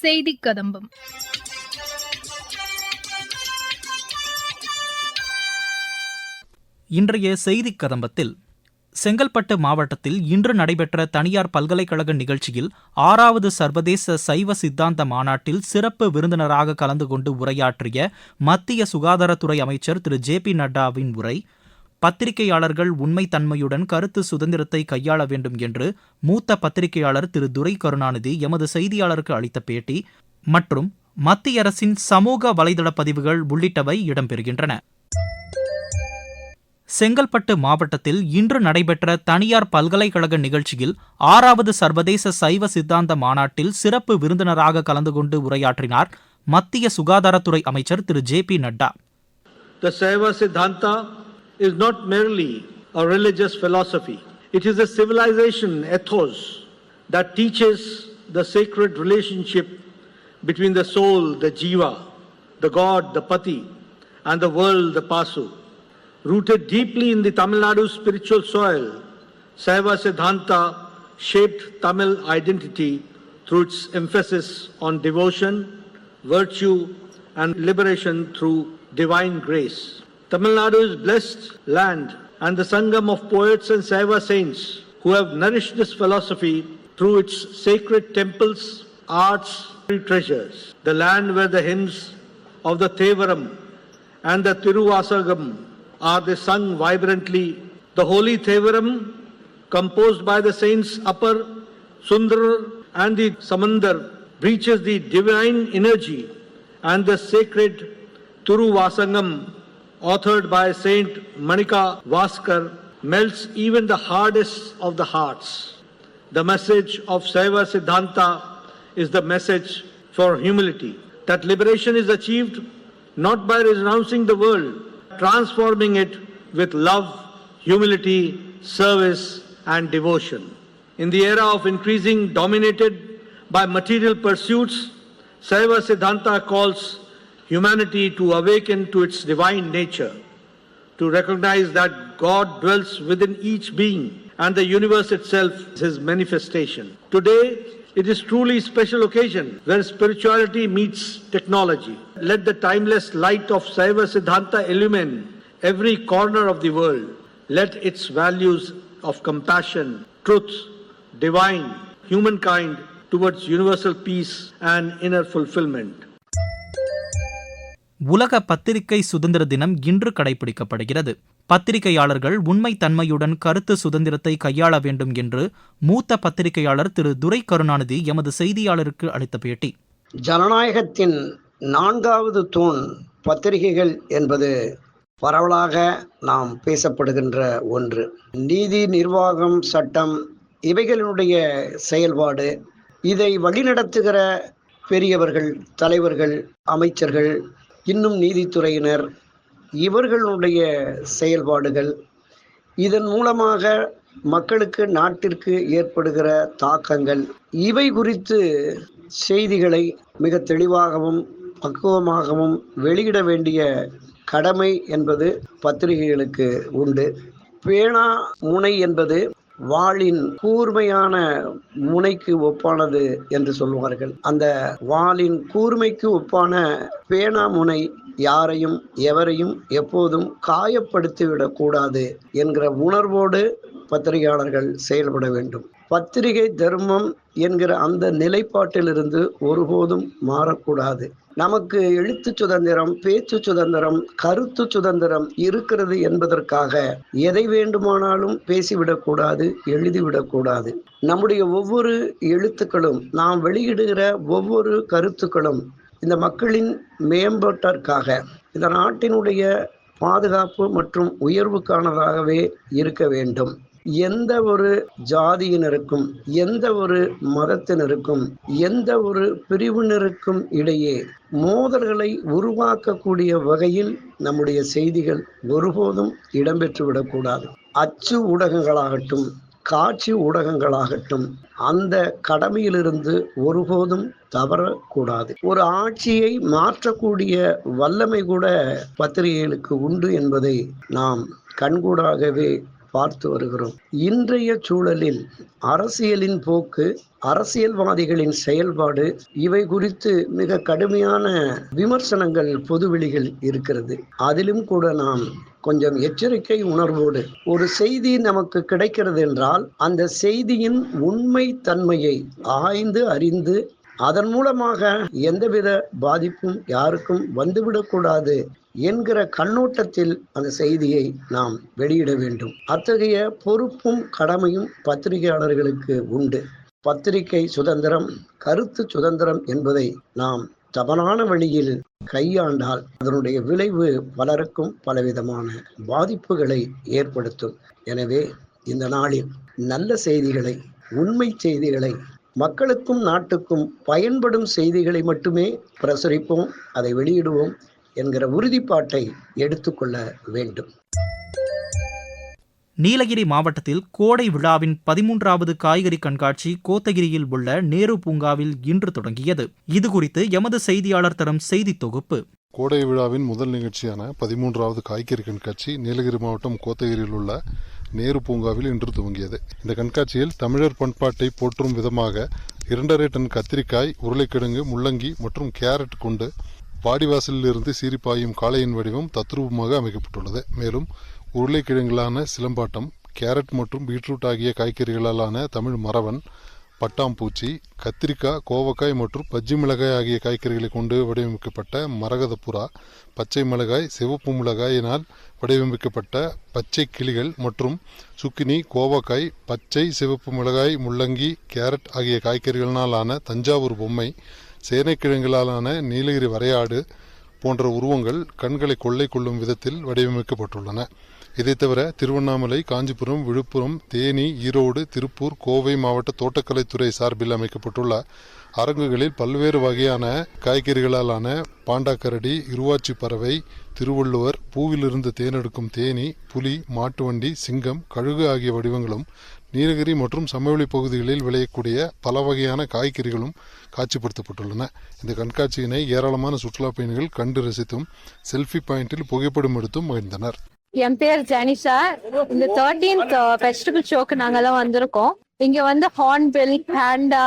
செய்தி கதம்பம். இன்றைய செய்தி கதம்பத்தில் செங்கல்பட்டு மாவட்டத்தில் இன்று நடைபெற்ற தனியார் பல்கலைக்கழக நிகழ்ச்சியில் ஆறாவது சர்வதேச சைவ சித்தாந்த மாநாட்டில் சிறப்பு விருந்தினராக கலந்து கொண்டு உரையாற்றிய மத்திய சுகாதாரத்துறை அமைச்சர் திரு ஜே பி நட்டாவின் உரை பத்திரிகையாளர்கள் உண்மைத்தன்மையுடன் கருத்து சுதந்திரத்தை கையாள வேண்டும் என்று மூத்த பத்திரிகையாளர் திரு. துரை கருணாநிதி எமது செய்தியாளருக்கு அளித்த பேட்டி மற்றும் மத்திய அரசின் சமூக வலைதள பதிவுகள் உள்ளிட்டவை இடம்பெறுகின்றன. செங்கல்பட்டு மாவட்டத்தில் இன்று நடைபெற்ற தனியார் பல்கலைக்கழக நிகழ்ச்சியில் ஆறாவது சர்வதேச சைவ சித்தாந்த மாநாட்டில் சிறப்பு விருந்தினராக கலந்து கொண்டு உரையாற்றினார் மத்திய சுகாதாரத்துறை அமைச்சர் Thiru. J. P. Nadda. The Saiva Siddhanta is not merely a religious philosophy. It is a civilization ethos that teaches the sacred relationship between the soul, the jiva, the god, the pati, and the world, the pasu. Rooted deeply in the Tamil Nadu spiritual soil, Saiva Siddhanta shaped Tamil identity through its emphasis on devotion, virtue, and liberation through divine grace. Tamil Nadu is blessed land and the sangam of poets and Saiva saints who have nourished this philosophy through its sacred temples, arts, and treasures. The land where the hymns of the Thevaram and the Tiruvasagam are they sung vibrantly. The holy Thevaram, composed by the saints Upper, Sundar, and the Samandar, breaches the divine energy, and the sacred Turuvasangam, authored by Saint Manika Vaskar, melts even the hardest of the hearts. The message of Saiva Siddhanta is the message for humility. That liberation is achieved not by renouncing the world, transforming it with love, humility, service, and devotion. In the era of increasing dominated by material pursuits, Saiva Siddhanta calls humanity to awaken to its divine nature, to recognize that God dwells within each being and the universe itself is his manifestation. Today, it is truly a special occasion where spirituality meets technology. Let the timeless light of Saiva Siddhanta illumine every corner of the world. Let its values of compassion, truth, divine, humankind towards universal peace and inner fulfillment. உலக பத்திரிகை சுதந்திர தினம் இன்று கடைபிடிக்கப்படுகிறது. பத்திரிகையாளர்கள் உண்மை தன்மையுடன் கருத்து சுதந்திரத்தை கையாள வேண்டும் என்று மூத்த பத்திரிகையாளர் திரு. துரை கருணாநிதி எமது செய்தியாளருக்கு அளித்த பேட்டி. ஜனநாயகத்தின் நான்காவது தூண் பத்திரிகைகள் என்பது பரவலாக நாம் பேசப்படுகின்ற ஒன்று. நீதி நிர்வாகம் சட்டம் இவைகளினுடைய செயல்பாடு. இதை வழிநடத்துகிற பெரியவர்கள் தலைவர்கள் அமைச்சர்கள் இன்னும் நீதித்துறையினர் இவர்களுடைய செயல்பாடுகள் இதன் மூலமாக மக்களுக்கு நாட்டிற்கு ஏற்படுகிற தாக்கங்கள் இவை குறித்து செய்திகளை மிக தெளிவாகவும் பக்குவமாகவும் வெளியிட வேண்டிய கடமை என்பது பத்திரிகைகளுக்கு உண்டு. பேனா முனை என்பது வாளின் கூர்மையான முனைக்கு ஒப்பானது என்று சொல்வார்கள். அந்த வாளின் கூர்மைக்கு ஒப்பான பேனா முனை யாரையும் எவரையும் எப்போதும் காயப்படுத்திவிடக் கூடாது என்கிற உணர்வோடு பத்திரிகையாளர்கள் செயல்பட வேண்டும். பத்திரிகை தர்மம் என்கிற அந்த நிலைப்பாட்டிலிருந்து ஒருபோதும் மாறக்கூடாது. நமக்கு எழுத்து சுதந்திரம் பேச்சு சுதந்திரம் கருத்து சுதந்திரம் இருக்கிறது என்பதற்காக எதை வேண்டுமானாலும் பேசிவிடக்கூடாது எழுதிவிடக்கூடாது நம்முடைய ஒவ்வொரு எழுத்துக்களும் நாம் வெளியிடுகிற ஒவ்வொரு கருத்துக்களும் இந்த மக்களின் மேம்பாட்டிற்காக இந்த நாட்டினுடைய பாதுகாப்பு மற்றும் உயர்வுக்கானதாகவே இருக்க வேண்டும். எந்த ஒரு ஜாதியினருக்கும் எந்த ஒரு மதத்தினருக்கும் எந்த ஒரு பிரிவினருக்கும் இடையே மோதல்களை உருவாக்கக்கூடிய வகையில் நம்முடைய செய்திகள் ஒருபோதும் இடம்பெற்றுவிடக்கூடாது அச்சு ஊடகங்களாகட்டும் காட்சி ஊடகங்களாகட்டும் அந்த கடமையிலிருந்து ஒருபோதும் தவறக்கூடாது. ஒரு ஆட்சியை மாற்றக்கூடிய வல்லமை கூட பத்திரிகைகளுக்கு உண்டு என்பதை நாம் கண்கூடாகவே பார்த்து வருகிறோம். இன்றைய சூழலில் அரசியலின் போக்கு அரசியல்வாதிகளின் செயல்பாடு இவை குறித்து மிக கடுமையான விமர்சனங்கள் பொதுவெளிகள் இருக்கிறது. அதிலும் கூட நாம் கொஞ்சம் எச்சரிக்கை உணர்வோடு ஒரு செய்தி நமக்கு கிடைக்கிறது என்றால் அந்த செய்தியின் உண்மை தன்மையை ஆய்ந்து அறிந்து அதன் மூலமாக எந்தவித பாதிப்பும் யாருக்கும் வந்துவிடக்கூடாது என்கிற கண்ணோட்டத்தில் அந்த செய்தியை நாம் வெளியிட வேண்டும். அத்தகைய பொறுப்பும் கடமையும் பத்திரிகையாளர்களுக்கு உண்டு. பத்திரிகை சுதந்திரம் கருத்து சுதந்திரம் என்பதை நாம் தவறான வழியில் கையாண்டால் அதனுடைய விளைவு பலருக்கும் பலவிதமான பாதிப்புகளை ஏற்படுத்தும். எனவே இந்த நாளில் நல்ல செய்திகளை உண்மை செய்திகளை மக்களுக்கும் நாட்டுக்கும் பயன்படும் செய்திகளை மட்டுமே பிரசுரிப்போம் அதை வெளியிடுவோம் என்கிற உறுதிப்பாட்டை எடுத்துக்கொள்ள வேண்டும். நீலகிரி மாவட்டத்தில் கோடை விழாவின் பதிமூன்றாவது காய்கறி கண்காட்சி கோத்தகிரியில் உள்ள நேரு பூங்காவில் இன்று தொடங்கியது. இதுகுறித்து எமது செய்தியாளர் தரும் செய்தி தொகுப்பு. கோடை விழாவின் முதல் நிகழ்ச்சியான பதிமூன்றாவது காய்கறி கண்காட்சி நீலகிரி மாவட்டம் கோத்தகிரியில் உள்ள நேரு பூங்காவில் இன்று துவங்கியது. இந்த கண்காட்சியில் தமிழர் பண்பாட்டை போற்றும் விதமாக இரண்டரை டன் கத்திரிக்காய் உருளைக்கிழங்கு முள்ளங்கி மற்றும் கேரட் கொண்டு பாடிவாசலில் இருந்து சீரிப்பாயும் காளையின் வடிவம் தத்ரூபமாக அமைக்கப்பட்டுள்ளது. மேலும் உருளைக்கிழங்களான சிலம்பாட்டம் கேரட் மற்றும் பீட்ரூட் ஆகிய காய்கறிகளாலான தமிழ் மரவன் பட்டாம்பூச்சி கத்திரிக்காய் கோவக்காய் மற்றும் பஜ்ஜி மிளகாய் ஆகிய காய்கறிகளை கொண்டு வடிவமைக்கப்பட்ட மரகத புறா பச்சை மிளகாய் சிவப்பு மிளகாயினால் வடிவமைக்கப்பட்ட பச்சை கிளிகள் மற்றும் சுக்கினி கோவக்காய் பச்சை சிவப்பு மிளகாய் முள்ளங்கி கேரட் ஆகிய காய்கறிகளினாலான தஞ்சாவூர் பொம்மை சேனைக்கிழங்குகளாலான நீலகிரி வரையாடு போன்ற உருவங்கள் கண்களை கொள்ளை கொள்ளும் விதத்தில் வடிவமைக்கப்பட்டுள்ளன. இதைத் தவிர திருவண்ணாமலை காஞ்சிபுரம் விழுப்புரம் தேனி ஈரோடு திருப்பூர் கோவை மாவட்ட தோட்டக்கலைத்துறை சார்பில் அமைக்கப்பட்டுள்ள அரங்குகளில் பல்வேறு வகையான காய்கறிகளாலான பாண்டாக்கரடி இருவாச்சி பறவை திருவள்ளுவர் பூவிலிருந்து தேனெடுக்கும் தேனி புலி மாட்டுவண்டி சிங்கம் கழுகு ஆகிய வடிவங்களும் நீலகிரி மற்றும் சமவெளி பகுதிகளில் விளையக்கூடிய பல வகையான காய்கறிகளும் காட்சிப்படுத்தப்பட்டுள்ளன. இந்த கண்காட்சியினை ஏராளமான சுற்றுலா பயணிகள் கண்டு ரசித்தும் செல்ஃபி பாயிண்டில் புகைப்படம் எடுத்தும் மகிழ்ந்தனர். என் பேர் ஜெனிஷா. இந்த தேர்டீன்த் ஃபெஸ்டிவல் ஷோக்கு நாங்கெல்லாம் வந்திருக்கோம். இங்க வந்து ஹார்ன்பில் பேண்டா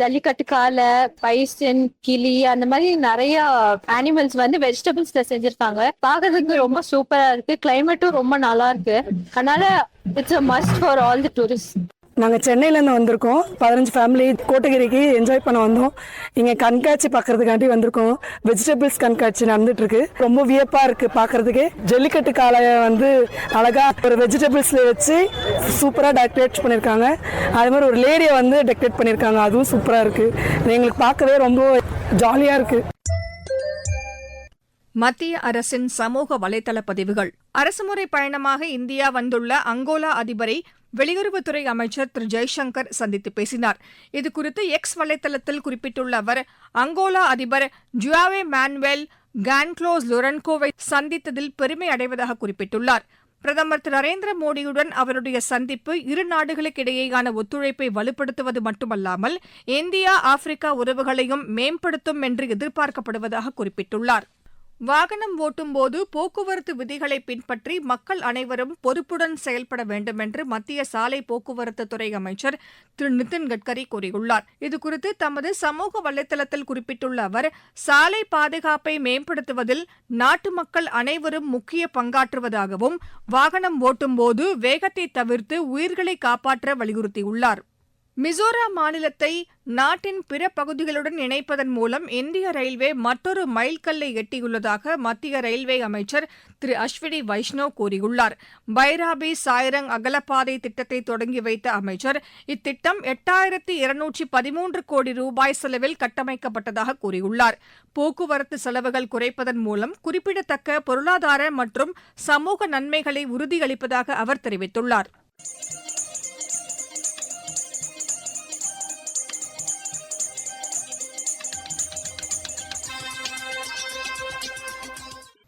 ஜல்லிக்கட்டு காலை பைசன் கிளி அந்த மாதிரி நிறைய அனிமல்ஸ் வந்து வெஜிடபிள்ஸ்ல செஞ்சிருக்காங்க. பாக்குறதுக்கு ரொம்ப சூப்பரா இருக்கு. கிளைமேட்டும் ரொம்ப நல்லா இருக்கு. அதனால it's a must for all the tourist நாங்கள் சென்னையிலேருந்து வந்திருக்கோம். பதினஞ்சு ஃபேமிலி கோட்டகிரிக்கு என்ஜாய் பண்ண வந்தோம். இங்கே கண்காட்சி பார்க்கறதுக்காண்டி வந்திருக்கோம். வெஜிடபிள்ஸ் கண்காட்சி நடந்துட்டு இருக்கு ரொம்ப வியப்பாக இருக்கு பார்க்கறதுக்கு ஜல்லிக்கட்டு காளையை வந்து அழகா ஒரு வெஜிடபிள்ஸில் வச்சு சூப்பராக டெக்கரேட் பண்ணியிருக்காங்க அதே மாதிரி ஒரு லேடியை வந்து டெக்கரேட் பண்ணியிருக்காங்க அதுவும் சூப்பராக இருக்கு. எங்களுக்கு பார்க்கவே ரொம்ப ஜாலியாக இருக்கு. மத்திய அரசின் சமூக வலைதள பதிவுகள். அரசுமுறை பயணமாக இந்தியா வந்துள்ள அங்கோலா அதிபரை வெளியுறவுத்துறை அமைச்சர் திரு. ஜெய்சங்கர் சந்தித்து பேசினார். இதுகுறித்து எக்ஸ் வலைதளத்தில் குறிப்பிட்டுள்ள அவர் அங்கோலா அதிபர் ஜுவாவே மானுவேல் கான்க்ளோஸ் லொரன்கோவை சந்தித்ததில் பெருமை அடைவதாக குறிப்பிட்டுள்ளார். பிரதமர் திரு. நரேந்திர மோடியுடன் அவருடைய சந்திப்பு இரு நாடுகளுக்கிடையேயான ஒத்துழைப்பை வலுப்படுத்துவது மட்டுமல்லாமல் இந்தியா ஆப்பிரிக்கா உறவுகளையும் மேம்படுத்தும் என்று எதிர்பார்க்கப்படுவதாக குறிப்பிட்டுள்ளார். வாகனம் ஓட்டும்போது போக்குவரத்து விதிகளை பின்பற்றி மக்கள் அனைவரும் பொறுப்புடன் செயல்பட வேண்டும் என்று மத்திய சாலை போக்குவரத்து துறை அமைச்சர் திரு நிதின் கட்கரி கூறியுள்ளார். இதுகுறித்து தமது சமூக வலைதளத்தில் குறிப்பிட்டுள்ள அவர் சாலை பாதுகாப்பை மேம்படுத்துவதில் நாட்டு மக்கள் அனைவரும் முக்கிய பங்காற்றுவதாகவும் வாகனம் ஓட்டும்போது வேகத்தை தவிர்த்து உயிர்களை காப்பாற்ற வலியுறுத்தியுள்ளார். மிசோராம் மாநிலத்தை நாட்டின் பிற பகுதிகளுடன் இணைப்பதன் மூலம் இந்திய ரயில்வே மற்றொரு மைல்கல்லை எட்டியுள்ளதாக மத்திய ரயில்வே அமைச்சர் திரு அஸ்வினி வைஷ்ணவ் கூறியுள்ளார். பைராபி சாய்ரங் அகலப்பாதை திட்டத்தை தொடங்கி வைத்த அமைச்சர் இத்திட்டம் எட்டாயிரத்தி இருநூற்றி பதிமூன்று கோடி ரூபாய் செலவில் கட்டமைக்கப்பட்டதாக கூறியுள்ளார். போக்குவரத்து செலவுகள் குறைப்பதன் மூலம் குறிப்பிடத்தக்க பொருளாதார மற்றும் சமூக நன்மைகளை உறுதியளிப்பதாக அவர் தெரிவித்துள்ளார்.